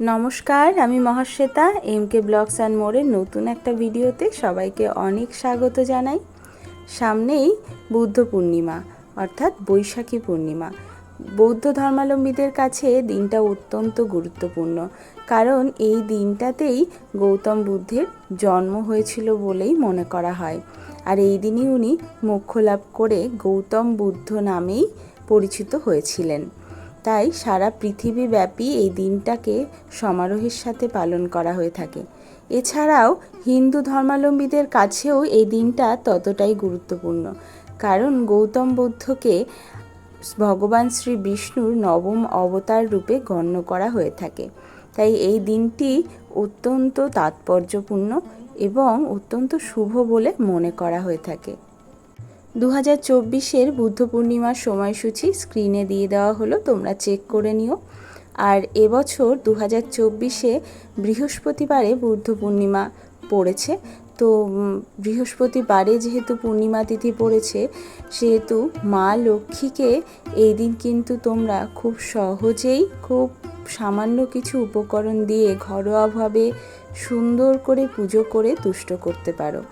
নমস্কার, আমি Mahasweta M K blogs and মোড়ের নতুন একটা ভিডিওতে সবাইকে অনেক স্বাগত জানাই। সামনেই বুদ্ধ পূর্ণিমা, অর্থাৎ বৈশাখী পূর্ণিমা। বৌদ্ধ ধর্মাবলম্বীদের কাছে দিনটা অত্যন্ত গুরুত্বপূর্ণ। কারণ এই দিনটাতেই গৌতম বুদ্ধের জন্ম হয়েছিল বলেই মনে করা হয়। আর এই দিনই উনি মোক্ষ লাভ করে গৌতম বুদ্ধ নামেই পরিচিত হয়েছিলেন। তাই সারা পৃথিবীব্যাপী এই দিনটাকে সমারোহের সাথে পালন করা হয়ে থাকে। এছাড়াও হিন্দু ধর্মাবলম্বীদের কাছেও এই দিনটা ততটাই গুরুত্বপূর্ণ। কারণ গৌতম বুদ্ধকে ভগবান শ্রী বিষ্ণুর নবম অবতার রূপে গণ্য করা হয়ে থাকে। তাই এই দিনটি অত্যন্ত তাৎপর্যপূর্ণ এবং অত্যন্ত শুভ বলে মনে করা হয়ে থাকে। দু হাজার চব্বিশের বুদ্ধ পূর্ণিমার সময়সূচি স্ক্রিনে দিয়ে দেওয়া হলো, তোমরা চেক করে নিও। আর এবছর দু হাজার চব্বিশে বৃহস্পতিবারে বুদ্ধ পূর্ণিমা পড়েছে। তো বৃহস্পতিবারে যেহেতু পূর্ণিমা তিথি পড়েছে, সেহেতু মা লক্ষ্মীকে এই দিন কিন্তু তোমরা খুব সহজেই খুব সামান্য কিছু উপকরণ দিয়ে ঘরোয়াভাবে সুন্দর করে পুজো করে তুষ্ট করতে পারো।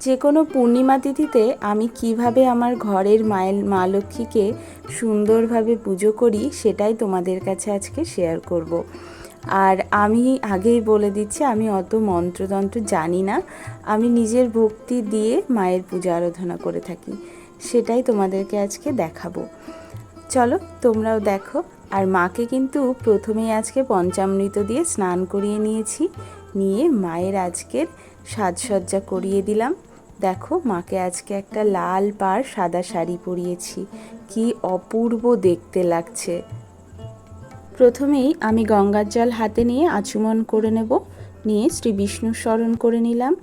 যে কোনো পূর্ণিমা তিথিতে আমি কীভাবে আমার ঘরের মায়ের, মা লক্ষ্মীকে সুন্দরভাবে পুজো করি সেটাই তোমাদের কাছে আজকে শেয়ার করব। আর আমি আগেই বলে দিচ্ছি, আমি অত মন্ত্রতন্ত্র জানি না। আমি নিজের ভক্তি দিয়ে মায়ের পূজা আরাধনা করে থাকি, সেটাই তোমাদেরকে আজকে দেখাবো। চলো, তোমরাও দেখো। আর মাকে কিন্তু প্রথমেই আজকে পঞ্চামৃত দিয়ে স্নান করিয়ে নিয়েছি, নিয়ে মায়ের আজকের সাজসজ্জা করিয়ে দিলাম। দেখো, মাকে আজকে একটা লাল পাড় সাদা শাড়ি পরিয়েছি। কি অপূর্ব দেখতে লাগছে। প্রথমেই আমি গঙ্গার জল হাতে নিয়ে আচুমন করে নেব। নিয়ে শ্রী বিষ্ণু স্মরণ করে নিলাম।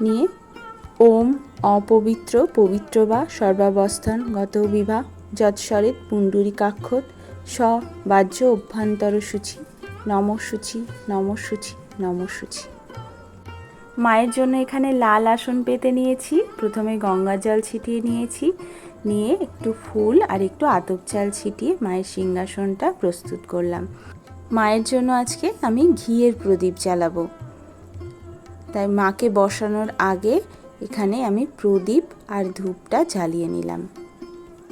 নিয়ে ওম অপবিত্র পবিত্র বা সর্বাবস্থান গত বিবাহ যৎসরিত পুণ্ডরিকাক্ষর স বাহ্য অভ্যন্তর সূচি নমসূচি নমসূচি নমসূচি। মায়ের জন্য এখানে লাল আসন পেতে নিয়েছি। প্রথমে গঙ্গা জল ছিটিয়ে নিয়েছি। নিয়ে একটু ফুল আর একটু আতপ চাল ছিটিয়ে মায়ের সিংহাসনটা প্রস্তুত করলাম। মায়ের জন্য আজকে আমি ঘিয়ের প্রদীপ জ্বালাবো। তাই মাকে বসানোর আগে এখানে আমি প্রদীপ আর ধূপটা জ্বালিয়ে নিলাম।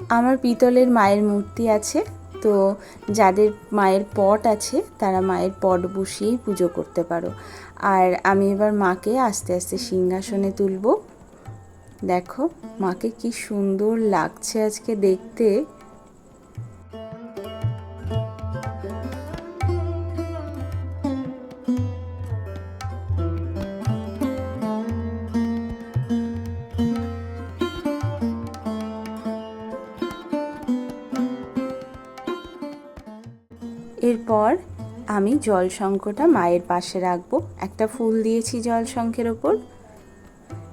আমার পিতলের মায়ের মূর্তি আছে। তো যাদের মায়ের পট আছে, তারা মায়ের পট বসিয়েই পুজো করতে পারো। আর আমি এবার মাকে আস্তে আস্তে সিংহাসনে তুলব। দেখো মাকে কি সুন্দর লাগছে আজকে দেখতে। আমি জল শঙ্খটা মায়ের পাশে রাখব। একটা ফুল দিয়েছি জল শঙ্খের ওপর।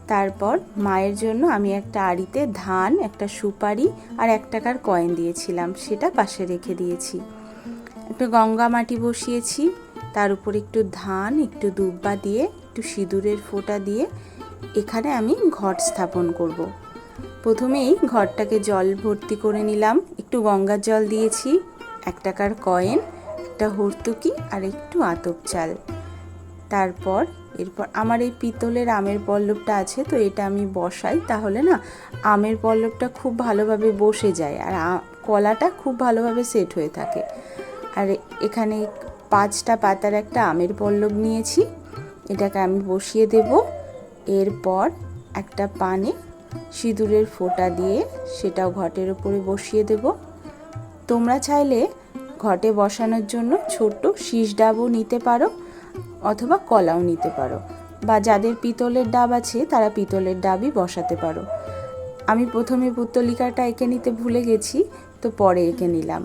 তারপর মায়ের জন্য আমি একটা আড়িতে ধান, একটা সুপারি আর এক টাকার কয়েন দিয়েছিলাম। সেটা পাশে রেখে দিয়েছি। একটা গঙ্গা মাটি বসিয়েছি। তার উপর একটু ধান, একটু দুব্বা দিয়ে, একটু সিঁদুরের ফোঁটা দিয়ে এখানে আমি ঘট স্থাপন করব। প্রথমেই ঘরটাকে জল ভর্তি করে নিলাম। একটু গঙ্গার জল দিয়েছি, এক টাকার কয়েন। একটা হর্তুকি আর একটু আতপ চাল। তারপর, এরপর আমার এই পিতলের আমের পল্লবটা আছে, তো এটা আমি বসাই তাহলে না আমের পল্লবটা খুব ভালোভাবে বসে যায় আর কলাটা খুব ভালোভাবে সেট হয়ে থাকে। আর এখানে পাঁচটা পাতার একটা আমের পল্লব নিয়েছি, এটাকে আমি বসিয়ে দেব। এরপর একটা পানে সিঁদুরের ফোঁটা দিয়ে সেটাও ঘটের উপরে বসিয়ে দেব। তোমরা চাইলে ঘটে বসানোর জন্য ছোট্ট শীষ ডাবও নিতে পারো অথবা কলাও নিতে পারো। বা যাদের পিতলের ডাব আছে, তারা পিতলের ডাবই বসাতে পারো। আমি প্রথমে পুত্তলিকাটা এঁকে নিতে ভুলে গেছি, তো পরে এঁকে নিলাম।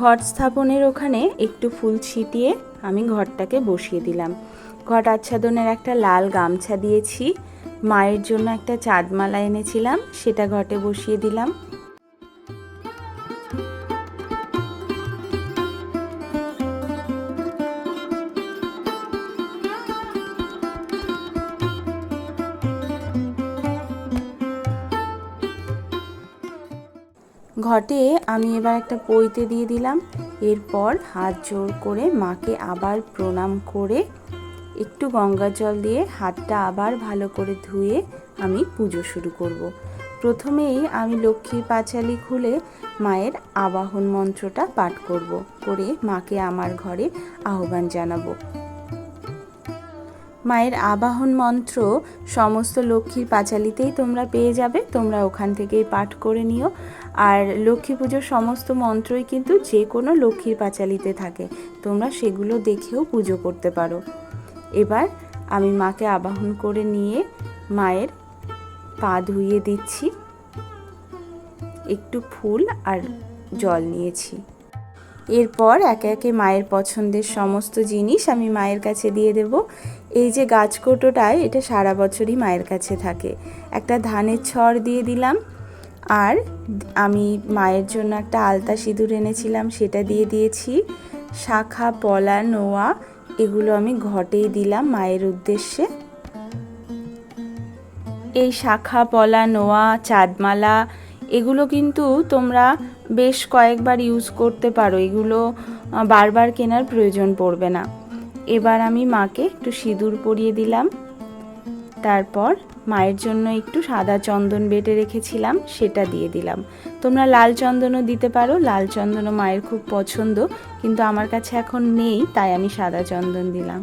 ঘট স্থাপনের ওখানে একটু ফুল ছিটিয়ে আমি ঘরটাকে বসিয়ে দিলাম। ঘট আচ্ছাদনের একটা লাল গামছা দিয়েছি। মায়ের জন্য একটা চাঁদমালা এনেছিলাম, সেটা ঘটে বসিয়ে দিলাম। ঘটে আমি এবার একটা পইতে দিয়ে দিলাম এরপর হাত জোর করে মাকে আবার প্রণাম করে একটু গঙ্গা জল দিয়ে হাতটা আবার ভালো করে ধুয়ে আমি পুজো শুরু করব। প্রথমেই আমি লক্ষ্মীর পাঁচালি খুলে মায়ের আবাহন মন্ত্রটা পাঠ করব, করে মাকে আমার ঘরে আহ্বান জানাব মায়ের আবাহন মন্ত্র সমস্ত লক্ষ্মীর পাঁচালিতেই তোমরা পেয়ে যাবে। তোমরা ওখান থেকেই পাঠ করে নিও। আর লক্ষ্মী পুজোর সমস্ত মন্ত্রই কিন্তু যে কোনো লক্ষ্মীর পাঁচালিতে থাকে। তোমরা সেগুলো দেখেও পুজো করতে পারো। এবার আমি মাকে আবাহন করে নিয়ে মায়ের পা ধুইয়ে দিচ্ছি। একটু ফুল আর জল নিয়েছি। এরপর একে একে মায়ের পছন্দের সমস্ত জিনিস আমি মায়ের কাছে দিয়ে দেব। এই যে গাছকোটোটায় এটা সারা বছরই মায়ের কাছে থাকে। একটা ধানের ছড় দিয়ে দিলাম, আর আমি মায়ের জন্য একটা আলতা সিঁদুর এনেছিলাম, সেটা দিয়ে দিয়েছি। শাখা, পলা, নোয়া, এগুলো আমি ঘটেই দিলাম মায়ের উদ্দেশ্যে। এই শাখা, পলা, নোয়া, চাঁদমালা, এগুলো কিন্তু তোমরা বেশ কয়েকবার ইউজ করতে পারো। এগুলো বারবার কেনার প্রয়োজন পড়বে না। এবার আমি মাকে একটু সিঁদুর পরিয়ে দিলাম। তারপর মায়ের জন্য একটু সাদা চন্দন বেটে রেখেছিলাম, সেটা দিয়ে দিলাম। তোমরা লাল চন্দনও দিতে পারো, লাল চন্দনও মায়ের খুব পছন্দ, কিন্তু আমার কাছে এখন নেই, তাই আমি সাদা চন্দন দিলাম।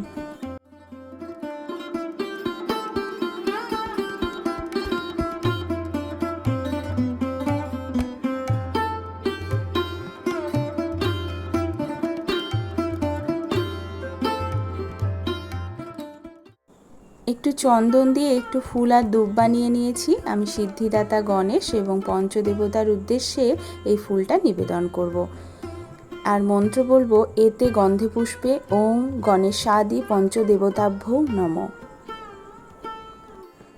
একটু চন্দন দিয়ে একটু ফুল আর দুব বানিয়ে নিয়েছি। আমি সিদ্ধিদাতা গণেশ এবং পঞ্চদেবতার উদ্দেশ্যে এই ফুলটা নিবেদন করব। আর মন্ত্র বলব, এতে গন্ধে পুষ্পে ওম গণেশাদি পঞ্চদেবতাভ্য নম।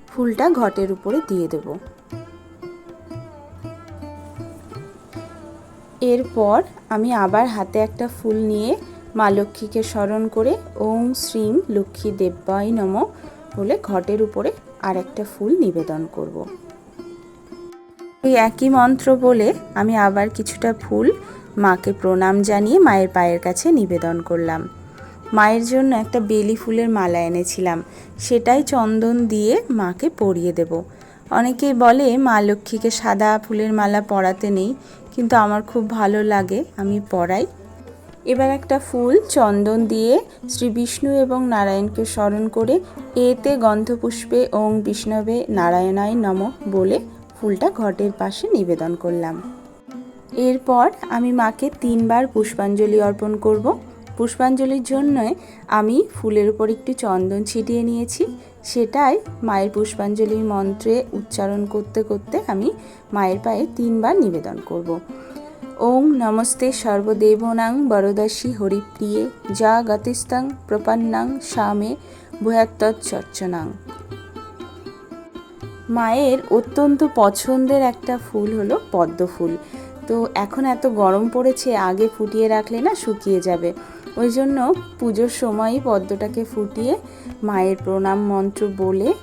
ফুলটা ঘটের উপরে দিয়ে দেব। এরপর আমি আবার হাতে একটা ফুল নিয়ে মা লক্ষ্মীকে স্মরণ করে ওম শ্রীম লক্ষ্মী দেব্যায় নম। বলে ঘটের উপরে আর একটা ফুল নিবেদন করব। এই একই মন্ত্র বলে আমি আবার কিছুটা ফুল মাকে প্রণাম জানিয়ে মায়ের পায়ের কাছে নিবেদন করলাম। মায়ের জন্য একটা বেলি ফুলের মালা এনেছিলাম। সেটাই চন্দন দিয়ে মাকে পরিয়ে দেব। অনেকেই বলে, মা লক্ষ্মীকে সাদা ফুলের মালা পরাতে নেই, কিন্তু আমার খুব ভালো লাগে, আমি পরাই। এবার একটা ফুল চন্দন দিয়ে শ্রী বিষ্ণু এবং নারায়ণকে স্মরণ করে এতে গন্ধপুষ্পে ওং বিষ্ণবে নারায়ণায় নম বলে ফুলটা ঘটের পাশে নিবেদন করলাম। এরপর আমি মাকে তিনবার পুষ্পাঞ্জলি অর্পণ করব। পুষ্পাঞ্জলির জন্য আমি ফুলের উপর একটু চন্দন ছিটিয়ে নিয়েছি। সেটাই মায়ের পুষ্পাঞ্জলির মন্ত্রে উচ্চারণ করতে করতে আমি মায়ের পায়ে তিনবার নিবেদন করব। ওং নমস্তে সর্বদেবনাং বরদর্শী হরিপ্রিয়ে যা গতিস্তং প্রপন্নাং স্বামে ভূয়াত্তৎচর্চনাং মায়ের অত্যন্ত পছন্দের একটা ফুল হলো পদ্ম ফুল তো এখন এত গরম পড়েছে, আগে ফুটিয়ে রাখলে না শুকিয়ে যাবে। ওই জন্য পুজোর সময়ই পদ্মটাকে ফুটিয়ে মায়ের প্রণাম মন্ত্র বলে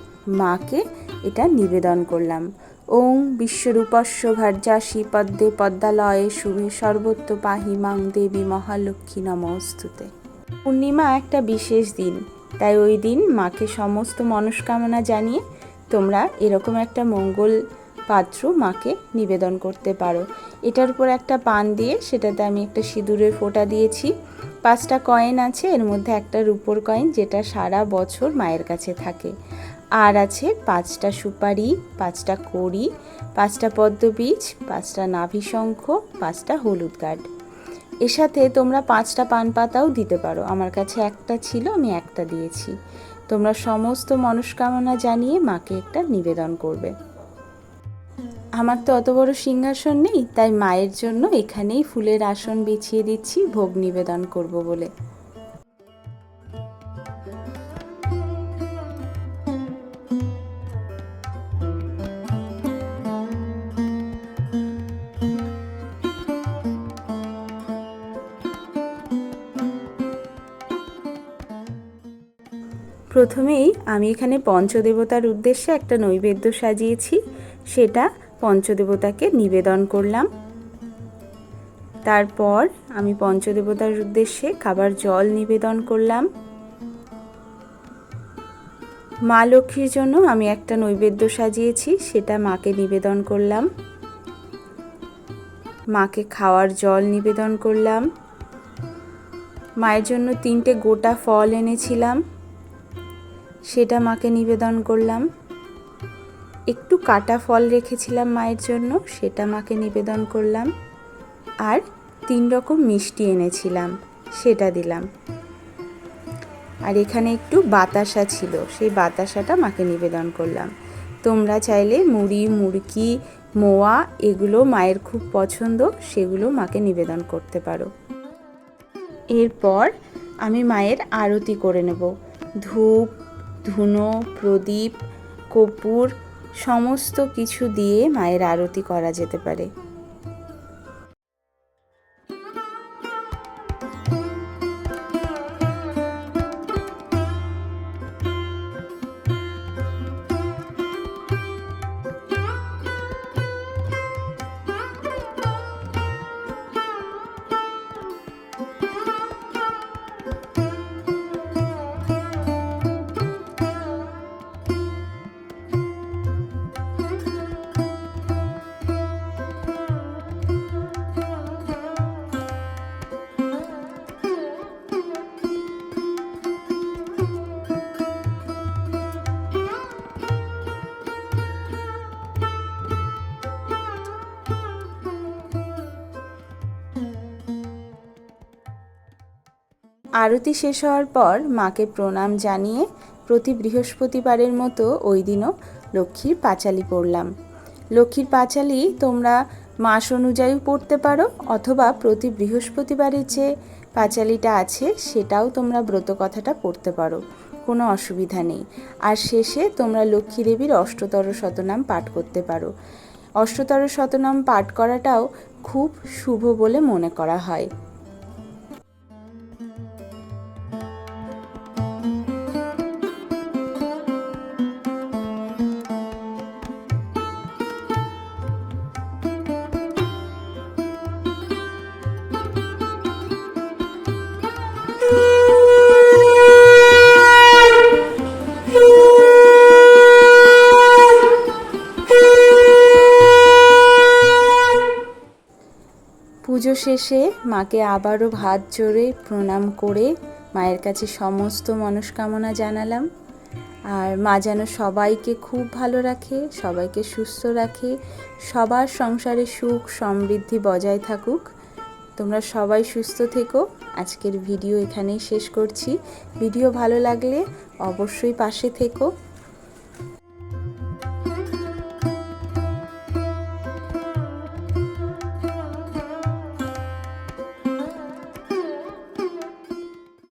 মাকে এটা নিবেদন করলাম। ওং বিশ্বরূপস্য ভার্যাসী পদ্মে পদ্মালয়ে শুভে সর্বত্র পাহি মাং দেবী মহালক্ষ্মী নমস্তুতে। পূর্ণিমা একটা বিশেষ দিন, তাই ওই দিন মাকে সমস্ত মনস্কামনা জানিয়ে তোমরা এরকম একটা মঙ্গল পাত্র মাকে নিবেদন করতে পারো। এটার উপর একটা পান দিয়ে সেটাতে আমি একটা সিঁদুরের ফোঁটা দিয়েছি। পাঁচটা কয়েন আছে, এর মধ্যে একটা রুপোর কয়েন যেটা সারা বছর মায়ের কাছে থাকে। আর আছে পাঁচটা সুপারি, পাঁচটা কড়ি, পাঁচটা পদ্মবীজ, পাঁচটা নাভিশঙ্খ পাঁচটা হলুদ গার্ড এর সাথে তোমরা পাঁচটা পান পাতাও দিতে পারো। আমার কাছে একটা ছিল, আমি একটা দিয়েছি। তোমরা সমস্ত মনস্কামনা জানিয়ে মাকে একটা নিবেদন করবে। আমার তো অত বড় সিংহাসন নেই, তাই মায়ের জন্য এখানেই ফুলের আসন বিছিয়ে দিচ্ছি, ভোগ নিবেদন করব বলে। প্রথমেই আমি এখানে পঞ্চদেবতার উদ্দেশ্যে একটা নৈবেদ্য সাজিয়েছি। সেটা পঞ্চদেবতাকে নিবেদন করলাম। তারপর আমি পঞ্চদেবতার উদ্দেশ্যে খাবার জল নিবেদন করলাম। মা লক্ষ্মীর জন্য আমি একটা নৈবেদ্য সাজিয়েছি, সেটা মাকে নিবেদন করলাম। মাকে খাওয়ার জল নিবেদন করলাম। মায়ের জন্য তিনটে গোটা ফল এনেছিলাম। সেটা মাকে নিবেদন করলাম। একটু কাটা ফল রেখেছিলাম মায়ের জন্য, সেটা মাকে নিবেদন করলাম। আর তিন রকম মিষ্টি এনেছিলাম, সেটা দিলাম। আর এখানে একটু বাতাসা ছিল, সেই বাতাসাটা মাকে নিবেদন করলাম। তোমরা চাইলে মুড়ি, মুড়কি, মোয়া এগুলো মায়ের খুব পছন্দ, সেগুলো মাকে নিবেদন করতে পারো। এরপর আমি মায়ের আরতি করে নেব। ধূপ ধুনো প্রদীপ কর্পূর সমস্ত কিছু দিয়ে মায়ের আরতি করা যেতে পারে। আরতি শেষ হওয়ার পর মাকে প্রণাম জানিয়ে প্রতি বৃহস্পতিবারের মতো ওই দিনও লক্ষ্মীর পাঁচালি পড়লাম। লক্ষ্মীর পাঁচালি তোমরা মাস অনুযায়ী পড়তে পারো অথবা প্রতি বৃহস্পতিবারের যে পাঁচালিটা আছে সেটাও তোমরা ব্রত কথাটা পড়তে পারো, কোনো অসুবিধা নেই। আর শেষে তোমরা লক্ষ্মী দেবীর অষ্টতর শতনাম পাঠ করতে পারো। অষ্টতর শতনাম পাঠ করাটাও খুব শুভ বলে মনে করা হয়। শেষে মাকে আবারও ভাত জোরে প্রণাম করে মায়ের কাছে সমস্ত মনস্কামনা জানালাম। আর মা যেন সবাইকে খুব ভালো রাখে, সবাইকে সুস্থ রাখে, সবার সংসারে সুখ সমৃদ্ধি বজায় থাকুক। তোমরা সবাই সুস্থ থেকো। আজকের ভিডিও এখানেই শেষ করছি। ভিডিও ভালো লাগলে অবশ্যই পাশে থেকো।